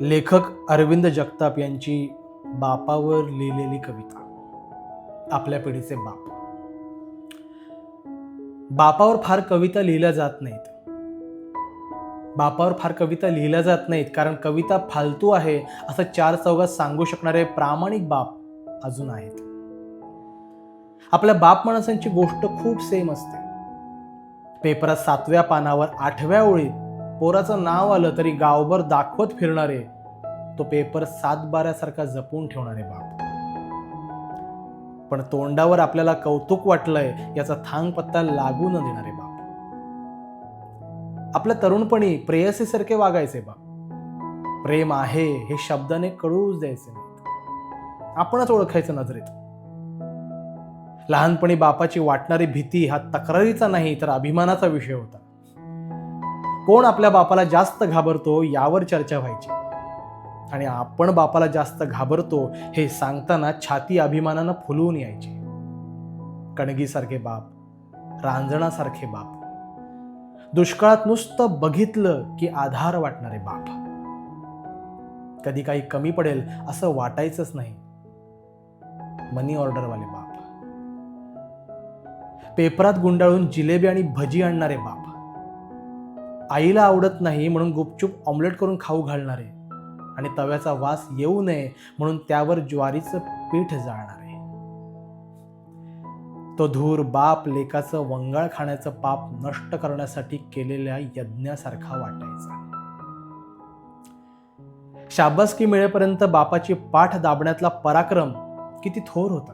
लेखक अरविंद जगताप यांची बापावर लिहिलेली कविता. आपल्या पिढीचे बाप. बापावर फार कविता लिहिल्या जात नाहीत. बापावर फार कविता लिहिल्या जात नाहीत कारण कविता फालतू आहे असं चार चौघात सांगू शकणारे प्रामाणिक बाप अजून आहेत. आपल्या बाप माणसांची गोष्ट खूप सेम असते. पेपरात सातव्या पानावर आठव्या ओळीत पोराचं नाव आलं तरी गावभर दाखवत फिरणारे तो पेपर सात बाऱ्यासारखा जपून ठेवणारे बाप. पण तोंडावर आपल्याला कौतुक वाटलंय याचा थांग पत्ता लागू न देणारे बाप. आपल्या तरुणपणी प्रेयसीसारखे वागायचे बाप. प्रेम आहे हे शब्दाने कळूच द्यायचे आपणच ओळखायचं नजरेत. लहानपणी बापाची वाटणारी भीती हा तक्रारीचा नाही तर अभिमानाचा विषय होता. कोण आपल्या बापाला जास्त घाबरतो यावर चर्चा व्हायची. आणि आपण बापाला जास्त घाबरतो हे सांगताना छाती अभिमानानं फुलवून यायची. कणगीसारखे बाप रांजणासारखे बाप. दुष्काळात नुसतं बघितलं की आधार वाटणारे बाप. कधी काही कमी पडेल असं वाटायचंच नाही. मनी ऑर्डरवाले बाप. पेपरात गुंडाळून जिलेबी आणि भजी आणणारे बाप. आईला आवडत नाही म्हणून गुपचूप ऑमलेट करून खाऊ घालणारे. आणि तव्याचा वास येऊ नये म्हणून त्यावर ज्वारीचं पीठ जाळणारे. तो धूर बाप लेकाचं वंगाळ खाण्याचं पाप नष्ट करण्यासाठी केलेल्या यज्ञासारखा वाटायचा. शाबासकी मिळेपर्यंत बापाची पाठ दाबण्यातला पराक्रम किती थोर होता.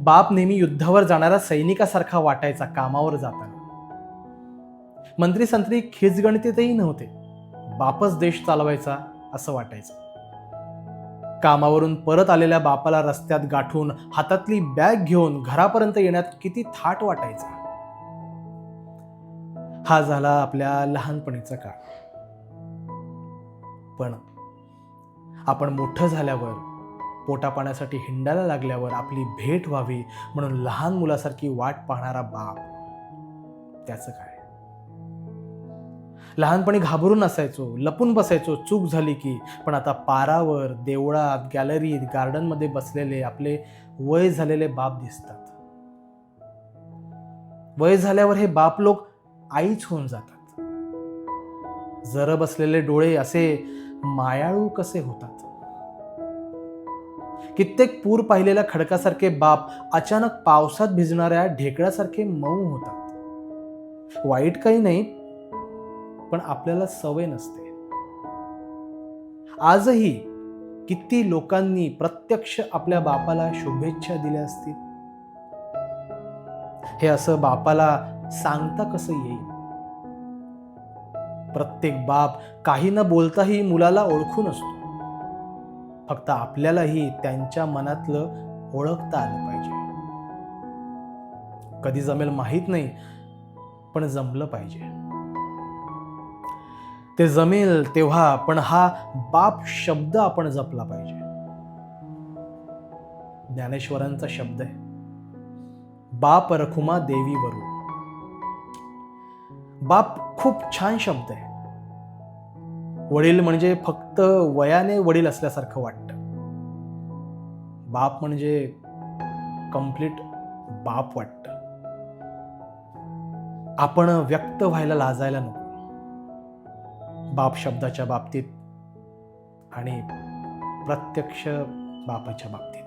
बाप नेहमी युद्धावर जाणाऱ्या सैनिकासारखा वाटायचा कामावर जाताना. मंत्री संत्री खिचगणितीतही नव्हते. बापच देश चालवायचा असं वाटायचं. कामावरून परत आलेल्या बापाला रस्त्यात गाठून हातातली बॅग घेऊन घरापर्यंत येण्यात किती थाट वाटायचा. हा झाला आपल्या लहानपणीचा काळ. पण आपण मोठं झाल्यावर पोटापाण्यासाठी हिंडायला लागल्यावर आपली भेट व्हावी म्हणून लहान मुलासारखी वाट पाहणारा बाप त्याचं काय? लहानपणी घाबरून असायचो लपून बसायचो चूक झाली की. पण आता पारावर देवळात गॅलरीत गार्डनमध्ये बसलेले आपले वय झालेले बाप दिसतात. वय झाल्यावर हे बाप लोक आईच होऊन जातात. जर बसलेले डोळे असे मायाळू कसे होतात? कित्येक पूर पाहिलेल्या खडकासारखे बाप अचानक पावसात भिजणाऱ्या ढेकळासारखे मऊ होतात. वाईट काही नाही पण आपल्याला सवय नसते. आजही किती लोकांनी प्रत्यक्ष आपल्या बापाला शुभेच्छा दिल्या असतील? हे असं बापाला सांगता कसं येईल? प्रत्येक बाप काही न बोलताही मुलाला ओळखून असतो. फक्त आपल्यालाही त्यांच्या मनातलं ओळखता आलं पाहिजे. कधी जमेल माहीत नाही पण जमलं पाहिजे. ते जमेल तेव्हा पण हा बाप शब्द आपण जपला पाहिजे. ज्ञानेश्वरांचा शब्द आहे. बाप रखुमा देवी वरू. बाप खूप छान शब्द आहे. वडील म्हणजे फक्त वयाने वडील असल्यासारखं वाटतं. बाप म्हणजे कंप्लीट बाप वाटतं. आपण व्यक्त व्हायला लाजायला नको. बाप शब्दाच्या बाबतीत आणि प्रत्यक्ष बापाच्या बाबतीत.